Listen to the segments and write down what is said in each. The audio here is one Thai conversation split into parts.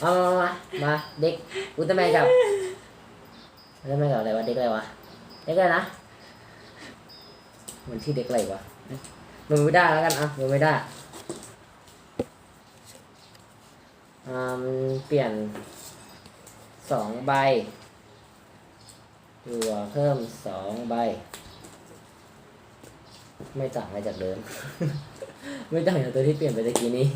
เอามามามามาเด็กอุลตร้าแมนกับอุลตร้าแมนกับอะไรวะเด็กอะไรวะเด็กอะไรนะมันชื่อเด็กอะไรวะมันไม่ได้แล้วกันอะมันไม่ได้อ่ามันเปลี่ยนสองใบตัวเพิ่มสองใบ ไม่ต่างอะไรจากเดิม ไม่ต่างจากตัวที่เปลี่ยนไปตะกี้นี้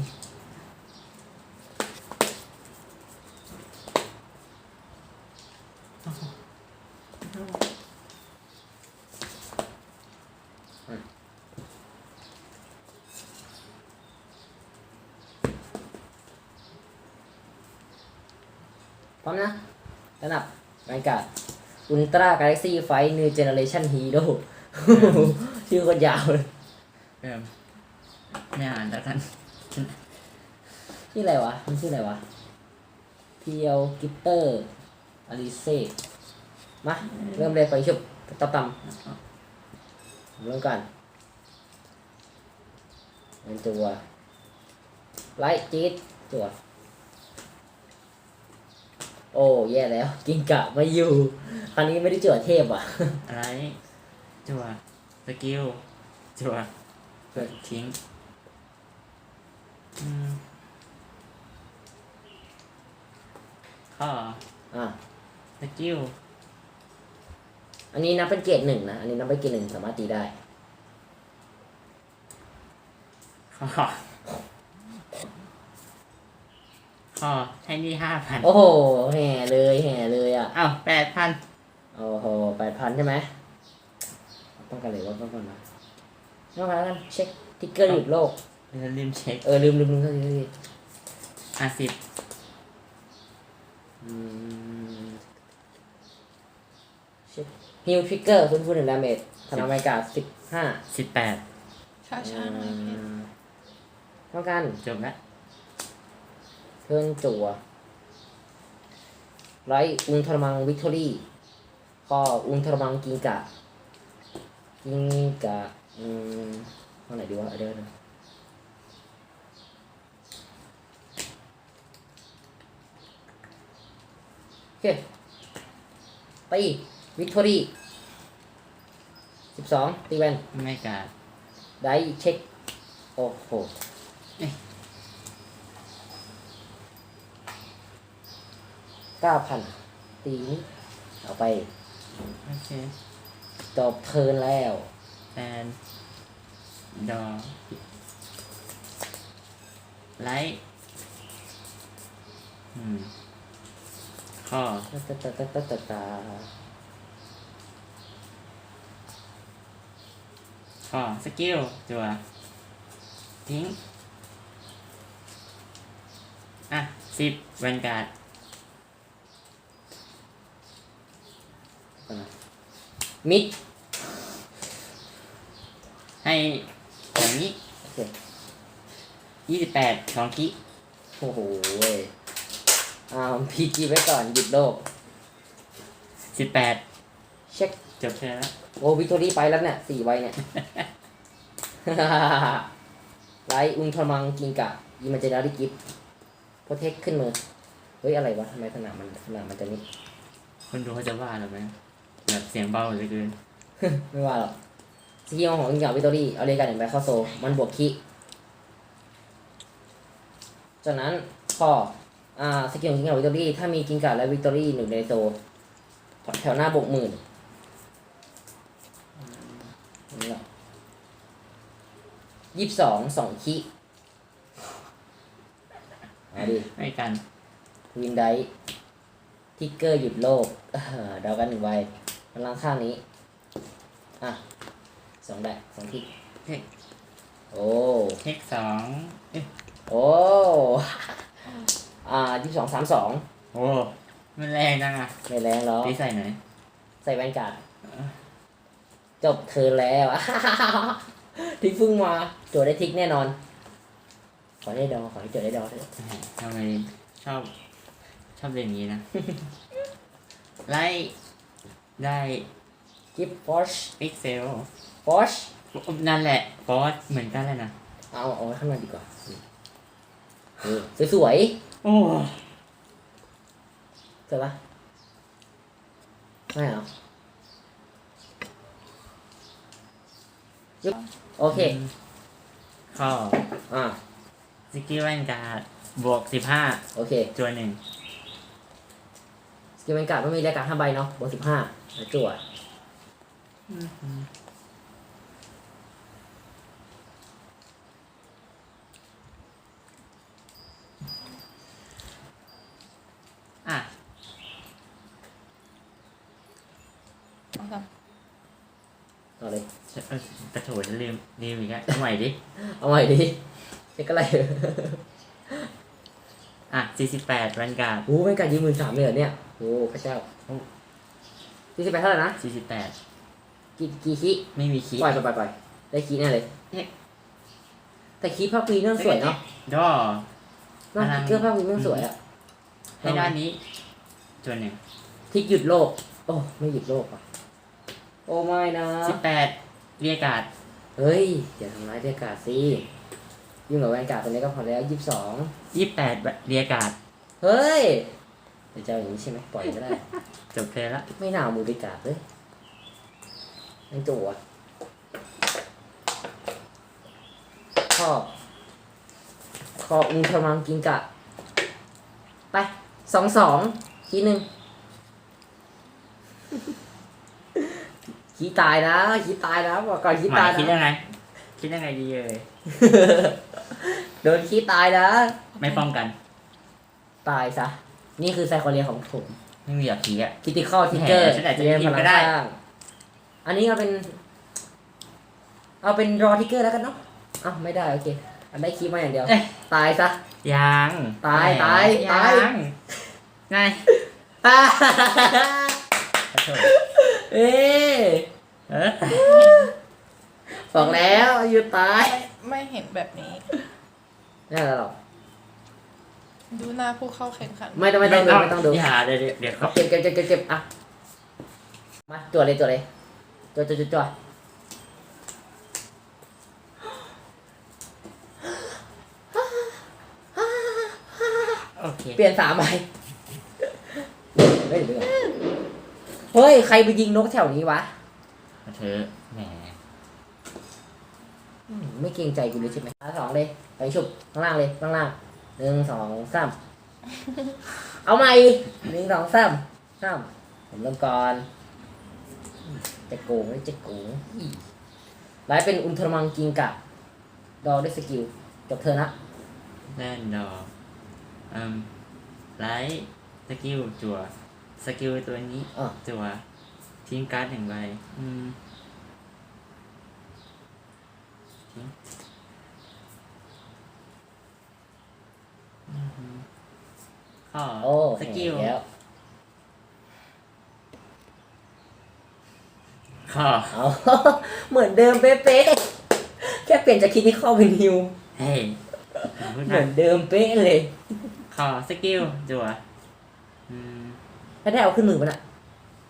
พร้อมนะระดับแรงกาด อุลตร้ากาแล็กซี่ไฟนิวเจเนเรชันฮีโร่ชื่อคนยาวเลยเริ่มไม่อ่านแล้วกันชื่ออะไรวะ มันชื่ออะไรวะเพียวกิตเตอร์อลิเซ่มาเริ่มเลยไฟชุบตับตำเริ่มกันเป็นตัวไลท์จี๊ดตัว โอ้แย่แล้วกินกะไม่อยู่คราวนี้ไม่ได้เจอเทพอะอะไรจัวสกิลจัวเปิดทิ้งอืมข้ออะสกิลอันนี้นับเป็นเกรดหนึ่งนะ อันนี้นับเป็นเกรดหนึ่งสามารถตีได้ข้อ ข้อให้นี่ห้าพันโอ้โหแห่เลยแห่เลยอะอ้าวแปดพันโอ้โหแปดพันใช่ไหมต้องกันเลยว่าต้องกันนะต้องกันแล้วกันเช็คทิกเกอร์หยุดโลกอย่าลืมเช็คเออลืมลืมลืมเท่าทีเท่าทีอะสิบอืมเช็คฮิวทริกเกอร์คุณพูดถึงดาเมจพลังอเมริกาสิบห้าสิบแปดช้าช้าๆหน่อยพี่ต้องกันจบแล้ว เทิร์นจั่วไลท์อุลตร้ามังวิกตอรี่ก็อุลตร้ามังกิงกะ กิงกะ อืมเท่าไหนดีวะเดี๋ยวนะโอเคตีวิกตอรี่สิบสองตีแวนไม่กาดได้เช็ค โอ้โห เอ๊ะเก้าพันตีนี้เอาไป โอเคจบเทิร์นแล้วแฟนดอไลท์อืมข้อตาตาตาตาตาตาข้อสกิลจัวทิ้ง อะสิบแวนการ์ด มิดให้อย่างนี้โอเคยี่สิบแปดสองกิโอ้โหเว้ยอ้าวพีจีไว้ก่อนหยุดโลก สิบแปดเช็ค จบเชิญแล้วโอ้วิกตอรี่ไปแล้วเนี่ยสี่ใบเนี่ย ไลท์อุลตร้ามังกิงกะยิมาเจนาริกิฟโปรเทคขึ้นมือ เฮ้ย อะไรวะทำไมสนามมันสนามมันจะนิดคนดูเขาจะว่าเราไหม แบบเสียงเบาเหลือเกินไม่ว่าหรอกสกิลของกิงกะวิกตอรี่เอาเลยกันหนึ่งใบเข้าโซ มันบวกคิจากนั้นข้ออ่าสกิลของกิงกะวิกตอรี่ถ้ามีกิงกะและวิกตอรี่หนึ่งในโซแถวหน้าบวกหมื่นนี่หรอยี่สิบสองสองคิเอาดิไม่กันวินไดทิกเกอร์หยุดโลกเออเดากันหนึ่งใบ พลังข้างนี้ อะสองได้สองทิกเฮ้ยโอ้เทคสองเอ๊ะโอ้อ่ายี่สิบสองสามสองโอ้มันแรงจังอะไม่แรงหรอกตีใส่ไหนอยใส่แว่นการ์ดจบเทิร์นแล้วทิกเพิ่งมาโจทย์ได้ทิกแน่นอน ขอได้ดอขอให้โจทย์ได้ดอเถอะทำไมชอบ ชอบเรียนอย่างนี้นะไล่ ได้ กิฟฟอชพิกเซลฟอชนั่นแหละฟอสเหมือนกันเลยนะ เอาเอาไว้ข้างในดีกว่าเออสวยโอ้กิดปะไม่เหรอยึบโอเคข้ออ่าสกิลแวนการ์ดบวกสิบห้าโอเค ตัวหนึ่งส กิลเป็นการ์ดไม่มีรายการห้าใบเนาะบวกสิบห้าจั่วอะเอาครับต่อเลยเอ้ยกระโถนลืมลืมอีกแล้วเอาใหม่ดิ เอาใหม่ดิเช็คอะไรอะสี่สิบแปดแวนการ์ด โอ้เป็นการยิงหมื่นสามเลยเหรอเนี่ย โอ้พระเจ้าที่สิบแปดเท่าไหร่นะสี่สิบแปดกี่กี่คิไม่มีคีปล่อยปล่อยปล่อยปล่อยได้คีแน่เลยเนี่ยแต่คีภาพวีเรื่องสวยเนาะดอเนาะพลังเครื่องภาพวีเรื่องสวยอะให้ด้านนี้ตัวหนึ่งทิกหยุดโลก โอ้ไม่หยุดโลกอะโอ้ไม่นะสิบแปดเรียกการ์ดเฮ้ยอย่าทำร้ายเดียกาศสิยุ่งกับแวนการ์ดตัวนี้ก็พอแล้วยี่สิบสองยี่สิบแปดเรียกการ์ดเฮ้ย เดี๋ยวจะเอาอย่างนี้ใช่ไหมปล่อยก็ได้ จบเพลย์ละไม่น่าเอามือไปกาดเลยไม่จั่วข้อ ข้ออุงทมังกินกะ ไปสองสองทีหนึ่งขี้ตายนะขี้ตายนะบอกก่อนขี้หมาตายยคิดนะยังไง คิดยังไงดีเลย โดนขี้ตายนะ ไม่ป้องกัน ตายซะ นี่คือไซโคเรียของผมไม่มีแบบผีอะ คิติคอลทิกเกอร์แหมฉันอาจจะพิมพ์ก็ได้อันนี้เอาเป็น เอาเป็นรอทิกเกอร์แล้วกันเนาะอ้าวไม่ได้โอเค อันได้คีย์มาอย่างเดียว เอ้ย ตายซะ ยังตายแหมตายตาย งไงขอโทษเอ๊ะเออบอกแล้วหยุดตายไม่ไม่เห็นแบบนี้ ไม่อะไรหรอก ดูหน้าผู้เข้าแข่งขันไม่ต้องไม่ต้องดูไม่ต้องดูอย่าเดี๋ยวเดี๋ยวเดี๋ยวเขาเก็บเก็บเก็บเก็บเก็บอะมาจวดเลยจวดเลยจวดจวดจวดจวดโอเคเปลี่ยนสามใบเฮ้ยเดี๋ยวเฮ้ย ใครไปยิงนกแถวนี้วะมาเถอะแหมอืมไม่เกรงใจกูเลยใช่ไหมอะสองเลยไปชุบข้างล่างเลยข้างล่าง หนึ่งสองสามเอาใหม่หนึ่งสองสามสามผมเริ่มก่อนจะโกงไม่จะโกงอีไลฟ์เป็นอุลตร้ามังกิงกะดอด้วยสกิลจบเธอนะแน่นดอกอืมไลท์สกิลจั่วสกิลตัวนี้อะจั่วทิ้งการ์ดหนึ่งใบอืมทิ้งอืม ข้อโอ้สกิลเห็นแล้วข้อเอาเหมือนเดิมเป๊ะๆแค่เปลี่ยนจากคิดที่เข้าเป็นฮิวเฮ้ยพูดเหนะมือนเดิมเป๊ะเลย ขอสกิลจั่วอืมถ้าได้เอาขึ้นมือมันอะ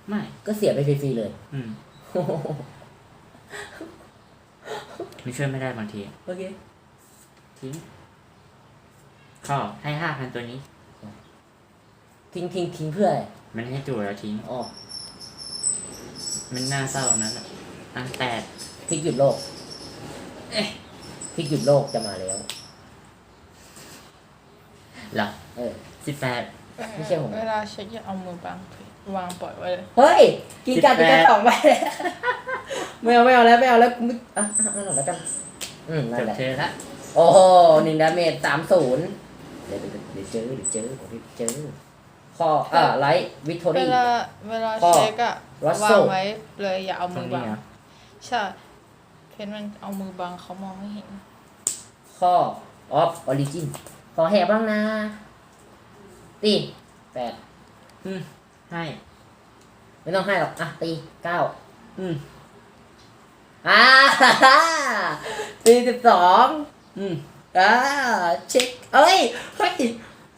ไม่ ก็เสียไปฟรีๆเลย อืมไม่ช่วยไม่ได้บางที โอเค ทิ้ง ขอให้ห้าพันตัวนี้ ทิ้งทิ้งทิ้งเพื่ออะไรมันให้จั่วแล้วทิ้ง อ๋อมันน่าเศร้าตรงนั้นแหละอะแปดพลิกหยุดโลกเอ๊ะพลิกหยุดโลกจะมาแล้ว เหรอเออ สิบแปด ไม่ใช่ผม เวลาเช็คอย่าเอามือบังวางปล่อยไว้เลยเฮ้ย กินกันสิกิบนแปกันดสองใบไม่เอาไม่เอาแล้วไม่เอาแล้วกูไม่อะอะอะแล้วกัน อืมนั่จนบแหละ เธอละ โอ้โหหนึ่งดาเมจสามศูนย์ เดี๋ยวเดี๋ยวเดี๋ยวเจอเดี๋ยวเจอผมเจอข้ออ่าไลท์วิกตอเวรี่ ลาเวลาข้อเช็คอะ Russell วางไว้เลยอย่าเอาตรมืงอนี้บัง เหรอใช่เพนมันเอามือบังเขามองไม่เห็น ข้อออฟออริจินขอแหบบ้างนะตีแปดอืมให้ ไม่ต้องให้หรอกอะตีเก้าอืมอ่าสี่สิบสองอืม อ่าเช็คเอ้ยเฮ้ย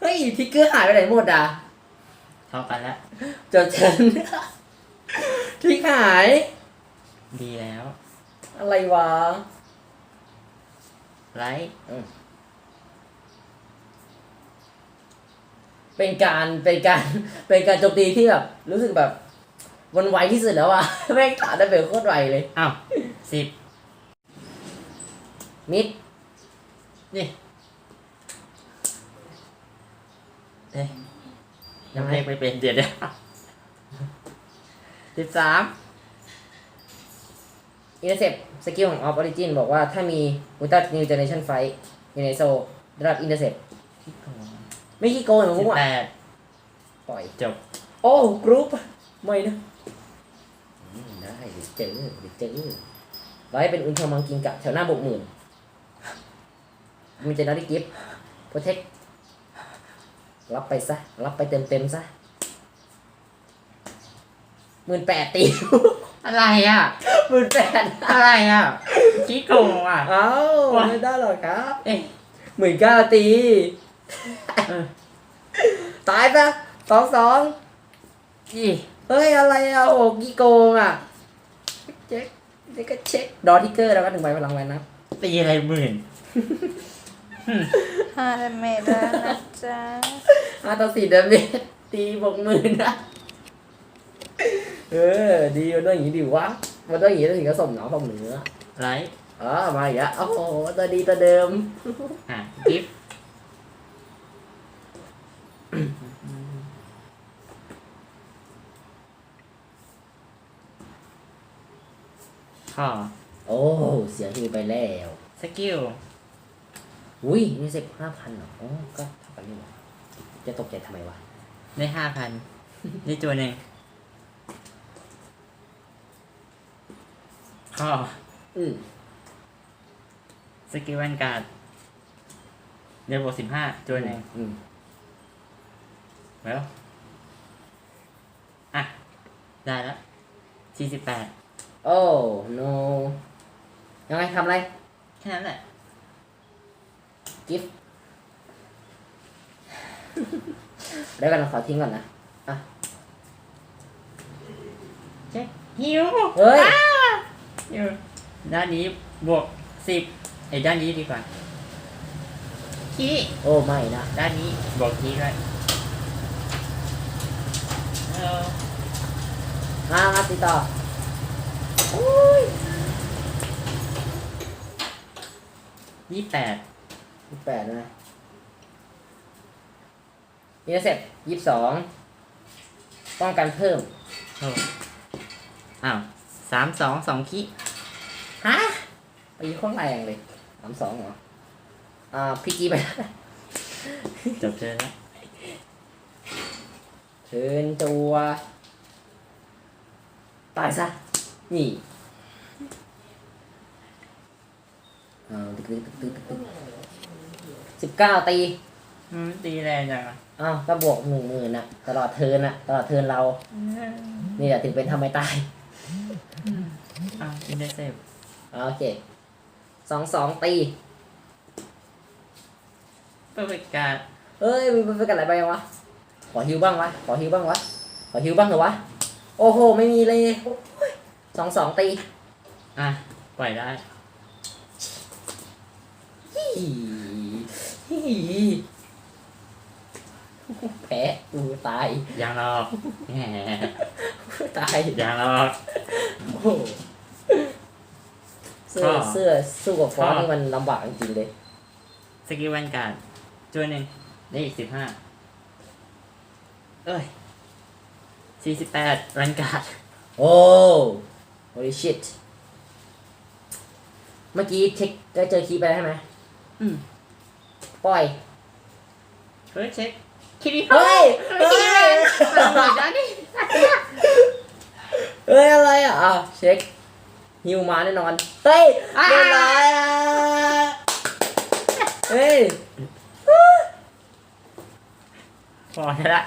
เฮ้ยทิกเกอร์หายไปไหนหมดอะเท่ากันละจดฉันทิกหาย ดีแล้ว อะไรวะไลท์อืมเป็นการเป็นการเป็นการโจมตีที่แบบ รู้สึกแบบวันไวที่สุดแล้วอะแม่งขาดได้เป็นโคตรไวเลย อ้าวสิบมิด นี่เอ๊ะยัยังงไงเลขไม่เป็นเดี๋ยวเดี๋ยวสิบสามอินเตอร์เซปสกิลของออฟออริจินบอกว่าถ้ามีมูตัสนิวเจเนชั่นไฟอยู่ในโซได้รับอินเตอร์เซปไม่ขี้โกงเหมือนสิมึบงว่ะแปดปล่อย จบ โอ้กรุ๊ปไม่นะอืมได้เดี๋ยวเจอเดี๋ยวเจอไว้เป็นอุลตร้ามังกิงกะแถวหน้าบวกหมื่น มันจะนาริกิฟโปรเทค รับไปซะ รับไปเต็มเต็มๆซะหมื่นแปดตี อะไรอะหมื่นแปดอะไรอะขี้โกงอะ เอ้าว้าไม่ได้หรอกครับเอ๊ะหมื่นเก้าตีเออตายปะสองสองยี่เฮ้ย อะไรอะโอ้กี่โกงอะ เช็คเดี๋ยวก็เช็ค ดอทิกเกอร์แล้วก็หนึ่งใบพลังแวนนะตีอะไรหมื่น ห้าดาเมจแล้วนะจ๊ะห้าต่อสี่เดเมจตีบวกหมื่นนะเออ ดีมันต้องอย่างนี้ดิวะมันต้องอย่างนี้ถึงจะสมหนาวสมเนื้อไลท์อ๋อมาอีกแล้วโอ้โหตัวดีตัวเดิมอะกิฟต์ข้อโอ้ เสียทีไปแล้ว สกิล อุ้ยนี่สิบห้าพันเหรออ๋อก็เท่ากันนี่หว่าจะตกใจทำไมวะได้ห้าพันนี่ตัวหนึ่งข้ออืมสกิลแวนการ์ดเดยวบวกสิบห้าตัวหนึ่งอืมแล้วอะ ได้แล้วสี่สิบแปดโอ้ no ยังไงทำอะไร แค่นั้นแหละ กิฟต์เดี๋ยวกันนะขอทิ้งก่อนนะ อะเช็คฮิวเฮ้ยฮิวด้านนี้บวกสิบไอ้ด้านนี้ดีกว่าขี้โอ้ไม่นะ ด้านนี้บวกขี้ด้วยเออมามาติดต่อยี่แปด ยี่แปดนะอินเตอร์เซ็ปยี่สองป้องกันเพิ่มโอ้อ้าวสามสองสองขี้ฮะตีโคตรแรงเลยสามสองเหรอ อ่าพี่จีไปจบเจอแล้วเชิญตัว ตายซะ นี่เอาตึกตึกตึกตึกตึก สิบเก้าตีอืมตีแรงจังอะอ้าวก็บวกหนึ่งหมื่นอะตลอดเทิร์นอะตลอดเทิร์นเรา นี่แหละถึงเป็นทำไมตายอ้าวอินเดเซฟอ่าโอเคสองสองตี เพื่อเป็นการเอ้ยมันเป็นกันอะไรไปวะ ขอฮิวบ้างวะ ขอฮิวบ้างวะ ขอฮิวบ้างเหรอวะ โอ้โห ไม่มีเลยโอ้ยสองสองตีอะ ปล่อยได้ฮีฮี แพ้กูตายยังหรอกแหมตายยังหรอก โอ้โหเสื้อก็เสื้อสู้กับฟอสก็ นี่มันลำบากจริงๆเลย สกิลแวนการ์ดตัวหนึ่งได้อีกสิบห้าเอ้ยสี่สิบแปดแวนการ์ดโอ้ holy shit เมื่อกี้เช็คได้เจอคีย์ไปแล้วใช่ไหมอืม ปล่อย เฮ้ยเช็คคิริเฮ้ยเฮ้ยหมดแล้วนี่เฮ้ยอะไรอะอะเช็คฮิวมาแน่นอนเฮ้ยเรียบร้อยอะเฮ้ย พอแล้วละ